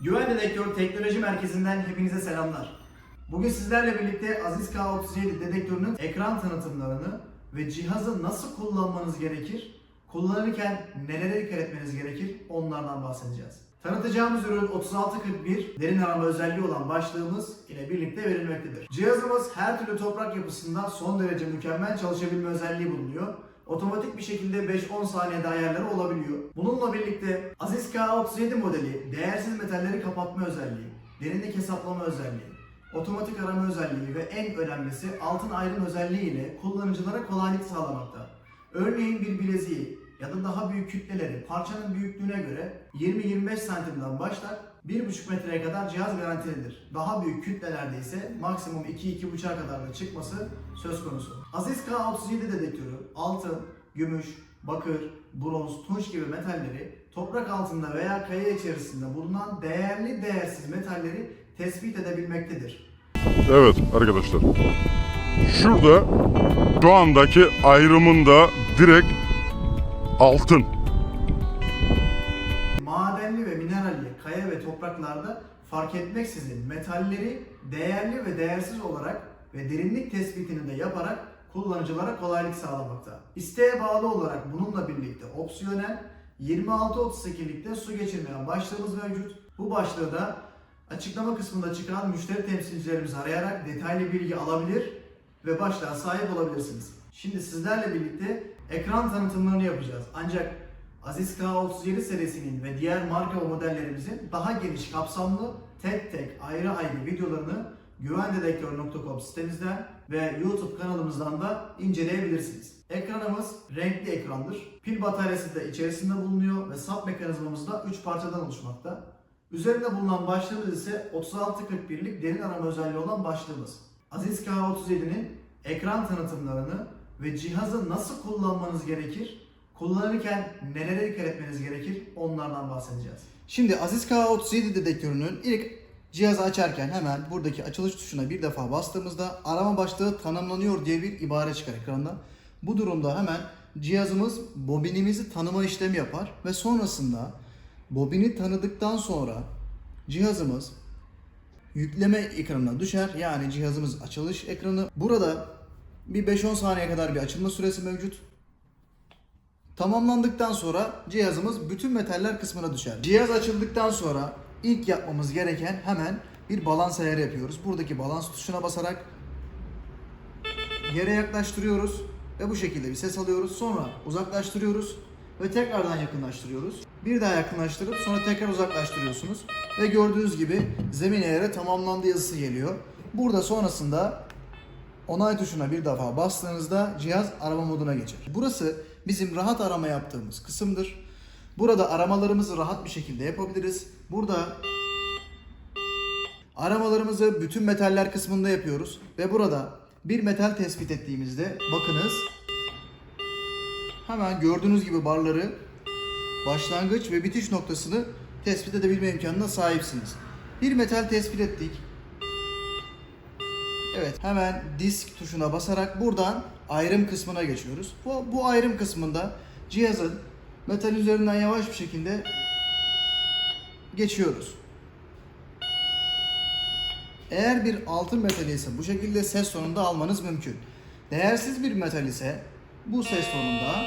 Güven Dedektör Teknoloji Merkezi'nden hepinize selamlar. Bugün sizlerle birlikte Aziz K37 dedektörünün ekran tanıtımlarını ve cihazı nasıl kullanmanız gerekir, kullanırken nelere dikkat etmeniz gerekir onlardan bahsedeceğiz. Tanıtacağımız ürün 3641 derin arama özelliği olan başlığımız ile birlikte verilmektedir. Cihazımız her türlü toprak yapısında son derece mükemmel çalışabilme özelliği bulunuyor. Otomatik bir şekilde 5-10 saniyede ayarları olabiliyor. Bununla birlikte Aziz K37 modeli değersiz metalleri kapatma özelliği, derinlik hesaplama özelliği, otomatik arama özelliği ve en önemlisi altın ayrım özelliği ile kullanıcılara kolaylık sağlamakta. Örneğin bir bileziği ya da daha büyük kütleleri parçanın büyüklüğüne göre 20-25 santimden başlar 1,5 metreye kadar cihaz garantilidir. Daha büyük kütlelerde ise maksimum 2-2,5'a kadar da çıkması söz konusu. Aziz K37 dedektörü altın, gümüş, bakır, bronz, tunç gibi metalleri toprak altında veya kaya içerisinde bulunan değerli değersiz metalleri tespit edebilmektedir. Evet arkadaşlar. Şurada şu andaki ayrımında direkt altın. Madenli ve mineralli kaya ve topraklarda fark etmeksizin metalleri değerli ve değersiz olarak ve derinlik tespitini de yaparak kullanıcılara kolaylık sağlamakta. İsteğe bağlı olarak bununla birlikte opsiyonel 26-38'likte su geçirmeyen başlığımız mevcut. Bu başlığı da açıklama kısmında çıkan müşteri temsilcilerimizi arayarak detaylı bilgi alabilir ve başlığa sahip olabilirsiniz. Şimdi sizlerle birlikte ekran tanıtımlarını yapacağız. Ancak Aziz K37 serisinin ve diğer marka modellerimizin daha geniş kapsamlı tek tek ayrı ayrı videolarını güvendedektör.com sitemizden ve YouTube kanalımızdan da inceleyebilirsiniz. Ekranımız renkli ekrandır. Pil bataryası da içerisinde bulunuyor ve sap mekanizmamız da 3 parçadan oluşmakta. Üzerinde bulunan başlığımız ise 3641'lik derin arama özelliği olan başlığımız. Aziz K37'nin ekran tanıtımlarını ve cihazı nasıl kullanmanız gerekir, kullanırken nelere dikkat etmeniz gerekir onlardan bahsedeceğiz. Şimdi Aziz K37 dedektörünün ilk cihazı açarken hemen buradaki açılış tuşuna bir defa bastığımızda arama başlığı tanımlanıyor diye bir ibare çıkar ekranda. Bu durumda hemen cihazımız bobinimizi tanıma işlemi yapar ve sonrasında bobini tanıdıktan sonra cihazımız yükleme ekranına düşer. Yani cihazımız açılış ekranı. Burada bir 5-10 saniye kadar bir açılma süresi mevcut. Tamamlandıktan sonra cihazımız bütün metaller kısmına düşer. Cihaz açıldıktan sonra ilk yapmamız gereken hemen bir balans ayarı yapıyoruz. Buradaki balans tuşuna basarak yere yaklaştırıyoruz ve bu şekilde bir ses alıyoruz. Sonra uzaklaştırıyoruz ve tekrardan yakınlaştırıyoruz. Bir daha yakınlaştırıp sonra tekrar uzaklaştırıyorsunuz. Ve gördüğünüz gibi zemin ayarı tamamlandı yazısı geliyor. Burada sonrasında onay tuşuna bir defa bastığınızda cihaz arama moduna geçer. Burası bizim rahat arama yaptığımız kısımdır. Burada aramalarımızı rahat bir şekilde yapabiliriz. Burada aramalarımızı bütün metaller kısmında yapıyoruz ve burada bir metal tespit ettiğimizde bakınız hemen gördüğünüz gibi barları başlangıç ve bitiş noktasını tespit edebilme imkanına sahipsiniz. Bir metal tespit ettik. Evet hemen disk tuşuna basarak buradan ayrım kısmına geçiyoruz. Bu, bu ayrım kısmında cihazın metal üzerinden yavaş bir şekilde geçiyoruz. Eğer bir altın metali ise bu şekilde ses tonunda almanız mümkün. Değersiz bir metal ise bu ses tonunda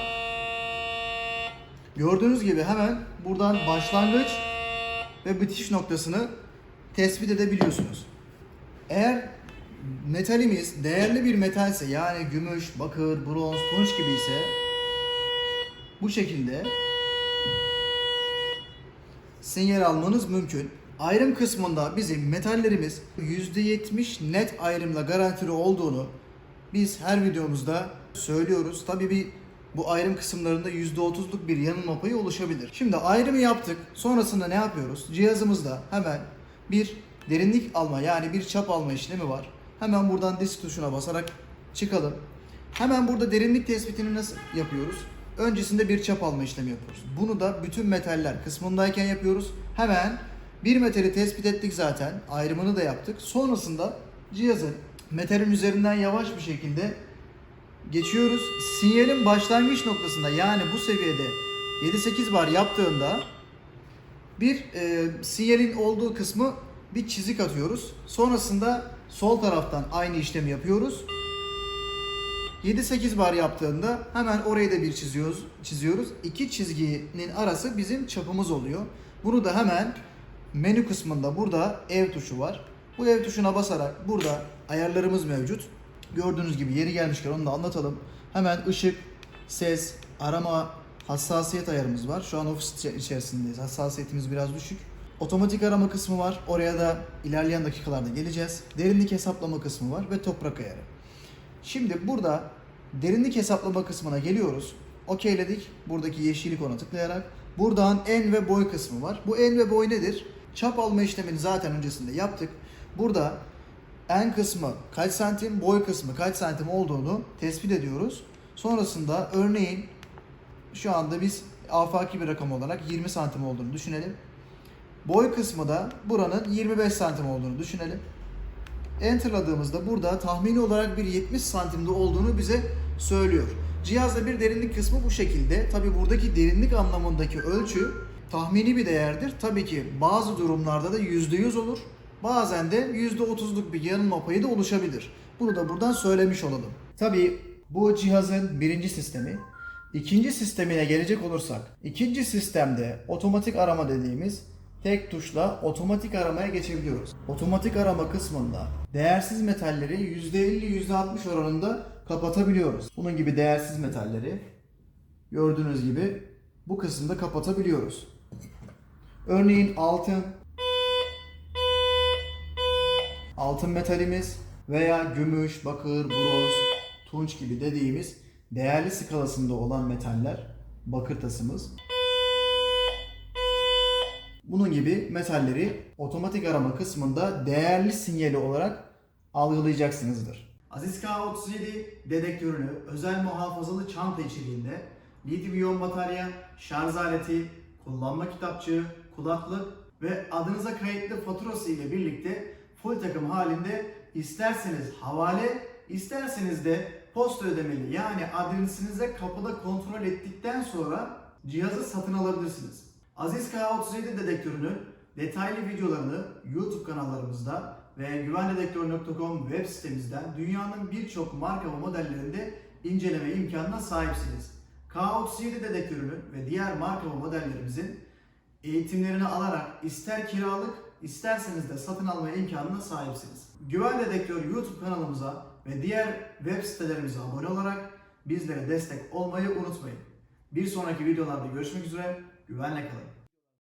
gördüğünüz gibi hemen buradan başlangıç ve bitiş noktasını tespit edebiliyorsunuz. Eğer metalimiz değerli bir metalse yani gümüş, bakır, bronz, tunç gibi ise bu şekilde sinyal almanız mümkün. Ayrım kısmında bizim metallerimiz %70 net ayrımla garantili olduğunu biz her videomuzda söylüyoruz. Tabii bir bu ayrım kısımlarında %30'luk bir yanılma payı oluşabilir. Şimdi ayrımı yaptık. Sonrasında ne yapıyoruz? Cihazımızda hemen bir derinlik alma yani bir çap alma işlemi var. Hemen buradan disk tuşuna basarak çıkalım. Hemen burada derinlik tespitini nasıl yapıyoruz? Öncesinde bir çap alma işlemi yapıyoruz. Bunu da bütün metaller kısmındayken yapıyoruz. Hemen bir metali tespit ettik zaten. Ayrımını da yaptık. Sonrasında cihazın metalin üzerinden yavaş bir şekilde geçiyoruz. Sinyalin başlangıç noktasında yani bu seviyede 7-8 bar yaptığında Bir e, sinyalin olduğu kısmı bir çizik atıyoruz. Sonrasında sol taraftan aynı işlemi yapıyoruz. 7-8 bar yaptığında hemen orayı da bir çiziyoruz. çiziyoruz. İki çizginin arası bizim çapımız oluyor. Bunu da hemen menü kısmında burada ev tuşu var. Bu ev tuşuna basarak burada ayarlarımız mevcut. Gördüğünüz gibi yeri gelmişken onu da anlatalım. Hemen ışık, ses, arama, hassasiyet ayarımız var. Şu an ofis içe- içerisindeyiz. Hassasiyetimiz biraz düşük. Otomatik arama kısmı var. Oraya da ilerleyen dakikalarda geleceğiz. Derinlik hesaplama kısmı var ve toprak ayarı. Şimdi burada derinlik hesaplama kısmına geliyoruz. Okeyledik. Buradaki yeşil ikona tıklayarak. Buradan en ve boy kısmı var. Bu en ve boy nedir? Çap alma işlemini zaten öncesinde yaptık. Burada en kısmı kaç santim, boy kısmı kaç santim olduğunu tespit ediyoruz. Sonrasında örneğin şu anda biz afaki bir rakam olarak 20 santim olduğunu düşünelim. Boy kısmı da buranın 25 santim olduğunu düşünelim. Enter'ladığımızda burada tahmini olarak bir 70 santimde olduğunu bize söylüyor. Cihazda bir derinlik kısmı bu şekilde. Tabi buradaki derinlik anlamındaki ölçü tahmini bir değerdir. Tabii ki bazı durumlarda da %100 olur. Bazen de %30'luk bir yanılma payı da oluşabilir. Bunu da buradan söylemiş olalım. Tabii bu cihazın birinci sistemi. İkinci sistemine gelecek olursak, ikinci sistemde otomatik arama dediğimiz tek tuşla otomatik aramaya geçebiliyoruz. Otomatik arama kısmında değersiz metalleri %50-%60 oranında kapatabiliyoruz. Bunun gibi değersiz metalleri gördüğünüz gibi bu kısımda kapatabiliyoruz. Örneğin altın, altın metalimiz veya gümüş, bakır, bronz, tunç gibi dediğimiz değerli skalasında olan metaller, bakır tasımız. Bunun gibi metalleri otomatik arama kısmında değerli sinyali olarak algılayacaksınızdır. Aziz K37 dedektörünü özel muhafazalı çanta içeriğinde lityum iyon batarya, şarj aleti, kullanma kitapçığı, kulaklık ve adınıza kayıtlı faturası ile birlikte full takım halinde isterseniz havale, isterseniz de posta ödemeli yani adresinize kapıda kontrol ettikten sonra cihazı satın alabilirsiniz. Aziz K37 dedektörünün detaylı videolarını YouTube kanallarımızda ve güvendedektör.com web sitemizden dünyanın birçok marka ve modellerinde inceleme imkanına sahipsiniz. K37 dedektörünün ve diğer marka ve modellerimizin eğitimlerini alarak ister kiralık isterseniz de satın alma imkanına sahipsiniz. Güven Dedektör YouTube kanalımıza ve diğer web sitelerimize abone olarak bizlere destek olmayı unutmayın. Bir sonraki videolarda görüşmek üzere, güvenle kalın.